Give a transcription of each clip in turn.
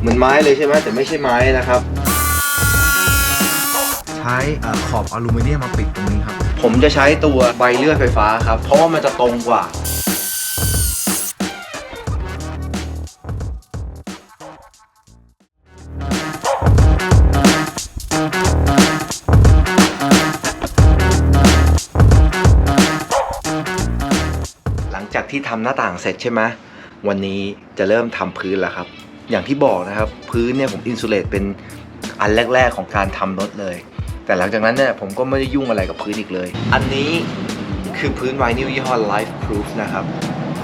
เหมือนไม้เลยใช่ไหมแต่ไม่ใช่ไม้นะครับ ใช้เอ่อขอบอลูมิเนียมมาปิดตรงนี้ครับ ผมจะใช้ตัวใบเลื่อยไฟฟ้าครับ เพราะว่ามันจะตรงกว่าหลังจากที่ทำหน้าต่างเสร็จใช่ไหมวันนี้จะเริ่มทำพื้นแล้วครับ อย่างที่บอกนะครับ พื้นเนี่ยผมอินซูเลตเป็นอันแรก ๆ ของการทำรถเลย แต่หลังจากนั้นเนี่ยผมก็ไม่ได้ยุ่งอะไรกับพื้นอีกเลย อันนี้คือพื้นไวนิลยี่ห้อ Life Proof นะครับ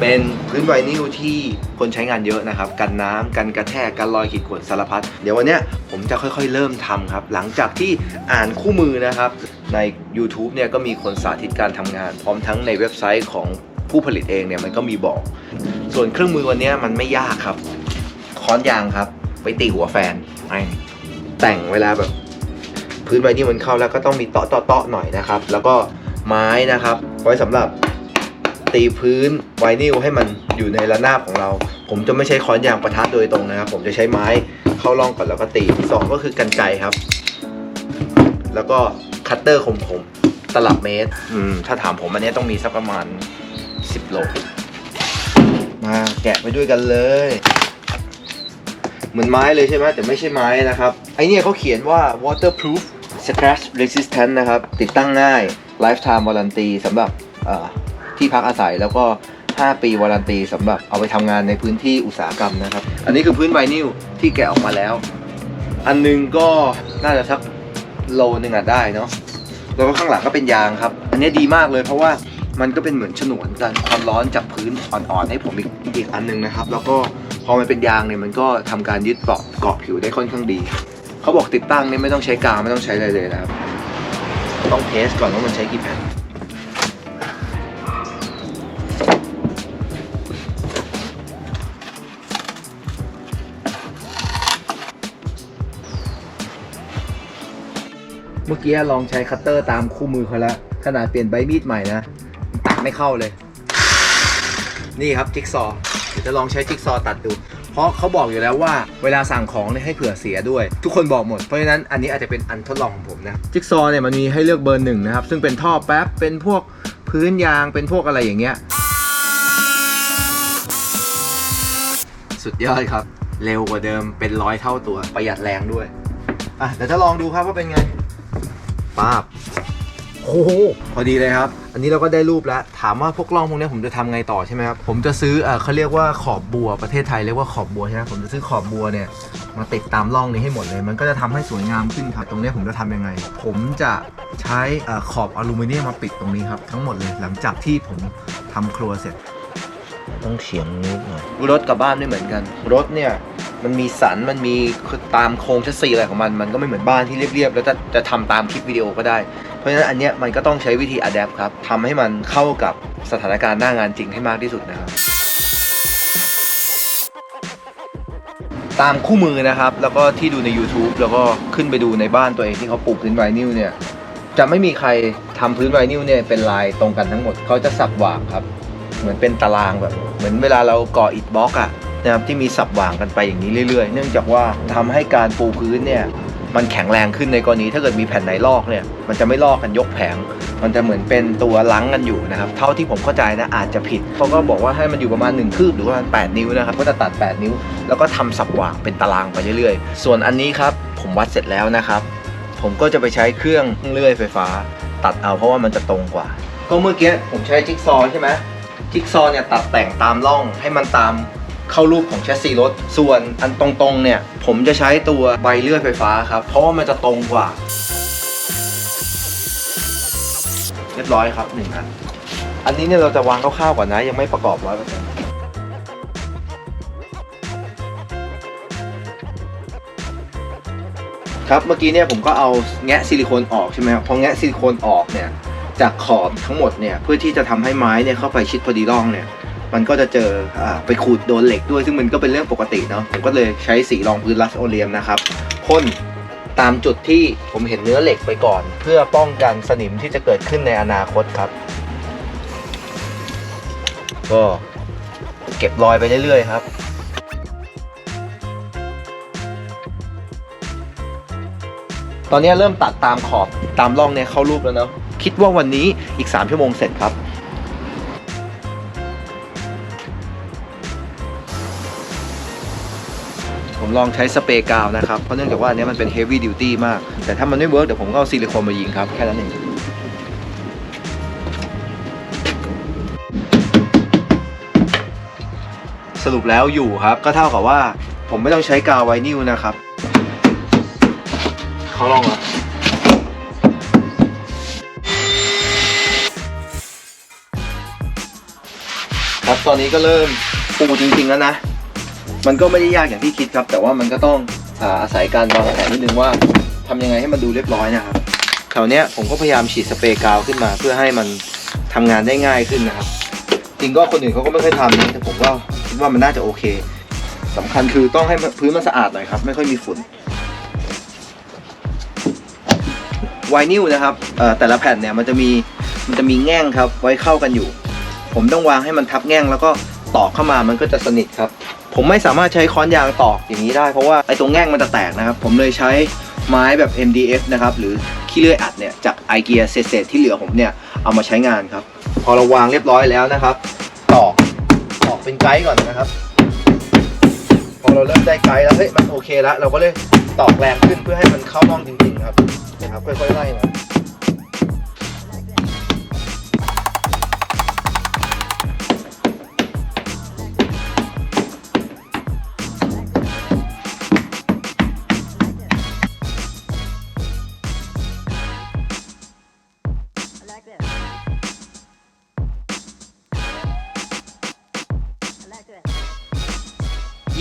เป็นพื้นไวนิลที่คนใช้งานเยอะนะครับ กันน้ำกันกระแทกกันรอยขีดข่วนสารพัด เดี๋ยววันเนี้ยผมจะค่อยๆเริ่มทำครับ หลังจากที่อ่านคู่มือนะครับ ใน YouTube เนี่ยก็มีคนสาธิตการทำงาน พร้อมทั้งในเว็บไซต์ของผู้ผลิตเองเนี่ยมันก็มีบอก ส่วนเครื่องมือวันนี้มันไม่ยากครับ ค้อนยางครับ ไปตีหัวแฟนแม่งแต่งเวลาแบบ พื้นไวนิลมันเข้าแล้วก็ต้องมีเตาะเตาะเตาะหน่อยนะครับ แล้วก็ไม้นะครับ ไว้สำหรับตีพื้นไวนิลให้มันอยู่ในระนาบของเรา ผมจะไม่ใช้ค้อนยางประทัดโดยตรงนะครับ ผมจะใช้ไม้เข้าร่องก่อนแล้วก็ตีสองก็คือกันไกครับ แล้วก็คัตเตอร์คมๆตลับเมตร อืมถ้าถามผมอันนี้ต้องมีสักประมาณ 10โลมาแกะไปด้วยกันเลย เหมือนไม้เลยใช่ไหมแต่ไม่ใช่ไม้นะครับ ไอเนี่ยเขาเขียนว่า waterproof scratch resistant นะครับ ติดตั้งง่าย lifetime warranty สำหรับที่พักอาศัยแล้วก็ 5 ปีวารันตีสำหรับเอาไปทำงานในพื้นที่อุตสาหกรรมนะครับ อันนี้คือพื้นไวนิลที่แกะออกมาแล้ว อันหนึงก็น่าจะสักโลนึงอะได้เนาะแล้วก็ข้างหลังก็เป็นยางครับ อันนี้ดีมากเลยเพราะว่ามันก็เป็นเหมือนฉนวนกันความร้อนจากพื้นอ่อนๆให้ผมอีกอีกอันหนึงนะครับ แล้วก็ พอมันเป็นยางเนี่ยมันก็ทำการยึดเกาะเกาะผิวได้ค่อนข้างดี เขาบอกติดตั้งเนี่ยไม่ต้องใช้กาวไม่ต้องใช้อะไรเลยนะครับ ต้องเทสก่อนว่ามันใช้กี่แผ่นเมื่อกี้ลองใช้คัตเตอร์ตามคู่มือเขาแล้วขนาดเปลี่ยนใบมีดใหม่นะตัดไม่เข้าเลย นี่ครับจิ๊กซอ ดี๋ยวจะลองใช้จิ๊กซอว์ตัดดู เพราะเขาบอกอยู่แล้วว่าเวลาสั่งของเนี่ยให้เผื่อเสียด้วย ทุกคนบอกหมด เพราะฉะนั้นอันนี้อาจจะเป็นอันทดลองของผมนะจิ๊กซอว์เนี่ยมันมีให้เลือกเบอร์หนึ่งนะครับ ซึ่งเป็นท่อแป๊บเป็นพวกพื้นยางเป็นพวกอะไรอย่างเงี้ยสุดยอดครับ เร็วกว่าเดิมเป็นร้อยเท่าตัวประหยัดแรงด้วยอะเดี๋ยวจะลองดูครับว่าเป็นไงป้าบ โอ้โหพอดีเลยครับ อันนี้เราก็ได้รูปแล้ว ถามว่าพวกร่องพวกนี้ผมจะทำไงต่อใช่ไหมครับ ผมจะซื้อเออเขาเรียกว่าขอบบัว ประเทศไทยเรียกว่าขอบบัวใช่ไหมผมจะซื้อขอบบัวเนี่ยมาติดตามร่องนี้ให้หมดเลย มันก็จะทำให้สวยงามขึ้นครับ ตรงนี้ผมจะทำยังไง ผมจะใช้เอ่อขอบอลูมิเนียมมาปิดตรงนี้ครับทั้งหมดเลย หลังจากที่ผมทำครัวเสร็จ ต้องเฉียงนิดหน่อยรถกับบ้านไม่เหมือนกัน รถเนี่ยมันมีสัน มันมีตามโครงชัสซีอะไรของมัน มันก็ไม่เหมือนบ้านที่เรียบๆ แล้วจะจะทำตามคลิปวิดีโอก็ได้เพ ราะฉะนั้นอันเนี้ยมันก็ต้องใช้วิธีอัดแอปครับทำให้มันเข้ากับสถานการณ์หน้างานจริงให้มากที่สุดนะครับ ตามคู่มือนะครับ แล้วก็ที่ดูใน YouTube แล้วก็ขึ้นไปดูในบ้านตัวเองที่เขาปลูกพื้นไวนิลเนี่ยจะไม่มีใครทำพื้นไวนิลเนี่ยเป็นลายตรงกันทั้งหมดเขาจะสับหว่างครับ เหมือนเป็นตารางแบบ เหมือนเวลาเราก่ออิฐบล็อกอะนะครับที่มีสับหว่างกันไปอย่างนี้เรื่อยๆ เนื่องจากว่าทำให้การปูพื้นเนี่ย มันแข็งแรงขึ้นในกรณีถ้าเกิดมีแผ่นไหนลอกเนี่ยมันจะไม่ลอกกันยกแผง มันจะเหมือนเป็นตัวลังกันอยู่นะครับ เท่าที่ผมเข้าใจนะอาจจะผิดเขาก็บอกว่าให้มันอยู่ประมาณ1คืบหรือประมาณ8นิ้วนะครับก็จะตัด 8 นิ้ว แล้วก็ทำสับหว่างเป็นตารางไปเรื่อยๆ ส่วนอันนี้ครับผมวัดเสร็จแล้วนะครับ ผมก็จะไปใช้เครื่องเลื่อยไฟฟ้า ตัดเอาเพราะว่ามันจะตรงกว่า ก็เมื่อกี้ผมใช้จิ๊กซอว์ใช่ไหมจิ๊กซอว์เนี่ยตัดแต่งตามร่องให้มันตาม เข้ารูปของแชสซีรถ ส่วนอันตรงๆเนี่ย ผมจะใช้ตัวใบเลื่อยไฟฟ้าครับ เพราะว่ามันจะตรงกว่า เรียบร้อยครับหนึ่งอัน อันนี้เนี่ยเราจะวางคร่าวๆก่อนนะ ยังไม่ประกอบร้อยเปอร์เซ็นต์ครับเมื่อกี้เนี่ยผมก็เอาแงะซิลิโคนออกใช่ไหมครับพอแงะซิลิโคนออกเนี่ยจากขอบทั้งหมดเนี่ยเพื่อที่จะทำให้ไม้เนี่ยเข้าไปชิดพอดีร่องเนี่ย มันก็จะเจอไปขูดโดนเหล็กด้วยซึ่งมันก็เป็นเรื่องปกติเนาะผมก็เลยใช้สีรองพื้นลัสโอเลียมนะครับพ่นตามจุดที่ผมเห็นเนื้อเหล็กไปก่อน เพื่อป้องกันสนิมที่จะเกิดขึ้นในอนาคตครับ ก็เก็บรอยไปเรื่อยๆครับตอนนี้เริ่มตัดตามขอบตามร่องเนี่ยเข้ารูปแล้วเนาะคิดว่าวันนี้อีก 3 ชั่วโมงเสร็จครับ ผมลองใช้สเปรย์กาวนะครับ เพราะเนื่องจากว่าอันเนี้ยมันเป็น heavy duty มาก แต่ถ้ามันไม่เวิร์กเดี๋ยวผมก็เอาซิลิโคนมายิงครับ แค่นั้นเองสรุปแล้วอยู่ครับ ก็เท่ากับว่าผมไม่ต้องใช้กาวไวนิลนะครับเขาลองเหรอครับตอนนี้ก็เริ่มปูจริงๆแล้วนะ มันก็ไม่ได้ยากอย่างที่คิดครับ แต่ว่ามันก็ต้องอาศัยการวางแผนนิดนึงว่าทำยังไงให้มันดูเรียบร้อยนะครับคราวเนี้ยผมก็พยายามฉีดสเปรย์กาวขึ้นมา เพื่อให้มันทำงานได้ง่ายขึ้นนะครับ จริงก็คนอื่นเขาก็ไม่ค่อยทำนะแต่ผมก็คิดว่ามันน่าจะโอเคสำคัญคือต้องให้พื้นมันสะอาดหน่อยครับ ไม่ค่อยมีฝุ่นไวนิลนะครับแต่ละแผ่นเนี่ยมันจะมีมันจะมีแง่งครับไว้เข้ากันอยู่ ผมต้องวางให้มันทับแง่งแล้วก็ตอกเข้ามามันก็จะสนิทครับ ผมไม่สามารถใช้ค้อนยางตอกอย่างนี้ได้เพราะว่าไอ้ตรงแง่งมันจะแตกนะครับ ผมเลยใช้ไม้แบบ MDF นะครับ หรือขี้เลื่อยอัดเนี่ยจากไอเกียเศษที่เหลือผมเนี่ยเอามาใช้งานครับ พอเราวางเรียบร้อยแล้วนะครับ ตอกตอกเป็นไกด์ก่อนนะครับ พอเราเริ่มได้ไกด์แล้วเฮ้ยมันโอเคแล้ว เราก็เลยตอกแรงขึ้นเพื่อให้มันเข้าน่องจริงๆครับนะครับค่อยๆไล่มา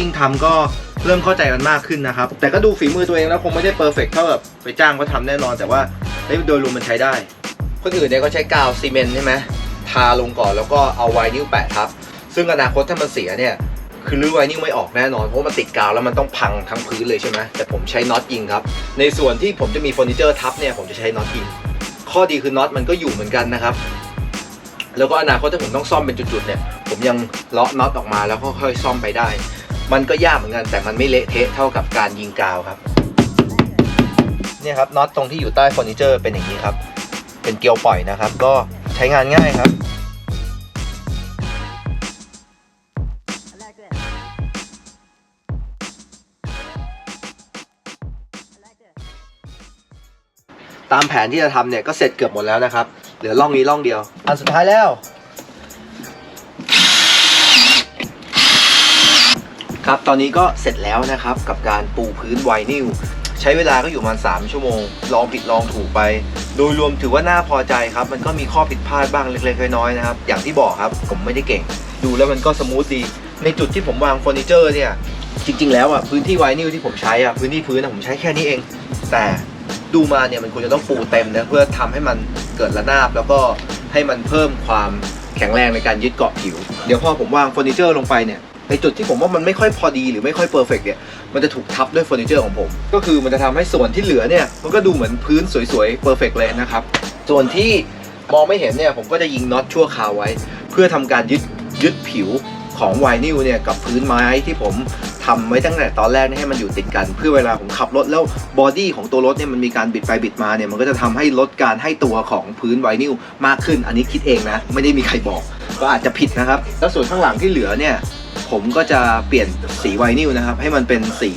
ยิ่งทำก็เริ่มเข้าใจกันมากขึ้นนะครับ แต่ก็ดูฝีมือตัวเองแล้วคงไม่ได้เพอร์เฟกเท่าแบบไปจ้างเขาทำแน่นอน แต่ว่าโดยรวมมันใช้ได้ คนอื่นเนี่ยก็ใช้กาวซีเมนต์ใช่ไหมทาลงก่อนแล้วก็เอาไวนิลแปะทับ ซึ่งอนาคตถ้ามันเสียเนี่ยคือรื้อไวนิลไม่ออกแน่นอนเพราะมันติดกาวแล้วมันต้องพังทั้งพื้นเลยใช่ไหมแต่ผมใช้น็อตยิงครับ ในส่วนที่ผมจะมีเฟอร์นิเจอร์ทับเนี่ยผมจะใช้น็อตยิง ข้อดีคือน็อตมันก็อยู่เหมือนกันนะครับ แล้วก็อนาคตถ้าผมต้องซ่อมเป็นจุดๆเนี่ย ผมยังเลาะน็อตออกมาแล้วก็ค่อยซ่อมไปได้ มันก็ยากเหมือนกันแต่มันไม่เละเทะเท่ากับการยิงกาวครับเนี่ยครับน็อตตรงที่อยู่ใต้เฟอร์นิเจอร์เป็นอย่างนี้ครับ เป็นเกลียวปล่อยนะครับ ก็ใช้งานง่ายครับตามแผนที่จะทำเนี่ยก็เสร็จเกือบหมดแล้วนะครับ เหลือร่องนี้ร่องเดียว อันสุดท้ายแล้ว ครับ ตอนนี้ก็เสร็จแล้วนะครับกับการปูพื้นไวนิลใช้เวลาก็อยู่ประมาณ 3 ชั่วโมง ลองผิดลองถูกไป โดยรวมถือว่าน่าพอใจครับ มันก็มีข้อผิดพลาดบ้างเล็กๆน้อยๆนะครับ อย่างที่บอกครับ ผมไม่ได้เก่ง ดูแล้วมันก็สมูทดี ในจุดที่ผมวางเฟอร์นิเจอร์เนี่ย จริง ๆ แล้วอะพื้นที่ไวนิลที่ผมใช้อะพื้นที่พื้นอะผมใช้แค่นี้เอง แต่ดูมาเนี่ยมันควรจะต้องปูเต็มนะเพื่อทำให้มันเกิดระนาบ แล้วก็ให้มันเพิ่มความแข็งแรงในการยึดเกาะผิว เดี๋ยวพอผมวางเฟอร์นิเจอร์ลงไปเนี่ย ในจุดที่ผมว่ามันไม่ค่อยพอดีหรือไม่ค่อยเพอร์เฟกเนี่ยมันจะถูกทับด้วยเฟอร์นิเจอร์ของผม ก็คือมันจะทำให้ส่วนที่เหลือเนี่ยมันก็ดูเหมือนพื้นสวยๆเพอร์เฟกเลยนะครับส่วนที่มองไม่เห็นเนี่ยผมก็จะยิงน็อตชั่วคราวไว้ เพื่อทำการยึดยึดผิวของไวนิลเนี่ยกับพื้นไม้ที่ผมทำไว้ตั้งแต่ตอนแรกให้มันอยู่ติดกัน เพื่อเวลาผมขับรถแล้วบอดี้ของตัวรถเนี่ยมันมีการบิดไปบิดมาเนี่ยมันก็จะทำให้ลดการให้ตัวของพื้นไวนิลมากขึ้น อันนี้คิดเองนะ ไม่ได้มีใครบอก ก็อาจจะผิดนะครับ แล้วส่วนข้างหลังที่เหลือเนี่ย ผมก็จะเปลี่ยนสีไวนิลนะครับ ให้มันเป็นสี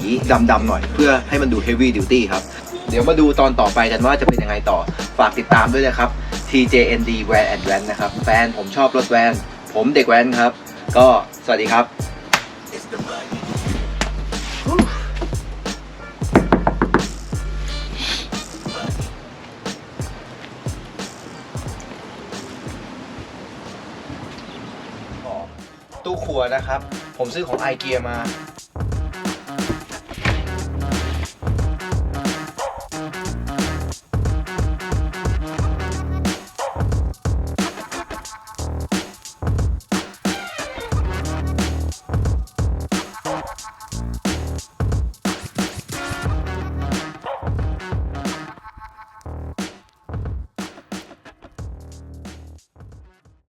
ดำๆหน่อย เพื่อให้มันดูเฮฟวี่ดิวตี้ครับ เดี๋ยวมาดูตอนต่อไปกันว่าจะเป็นยังไงต่อ ฝากติดตามด้วยนะครับ TJND Van and Van นะครับ แฟนผมชอบรถแวน ผมเด็กแวนครับ ก็สวัสดีครับ ครัวนะครับ ผมซื้อของไอเกียมา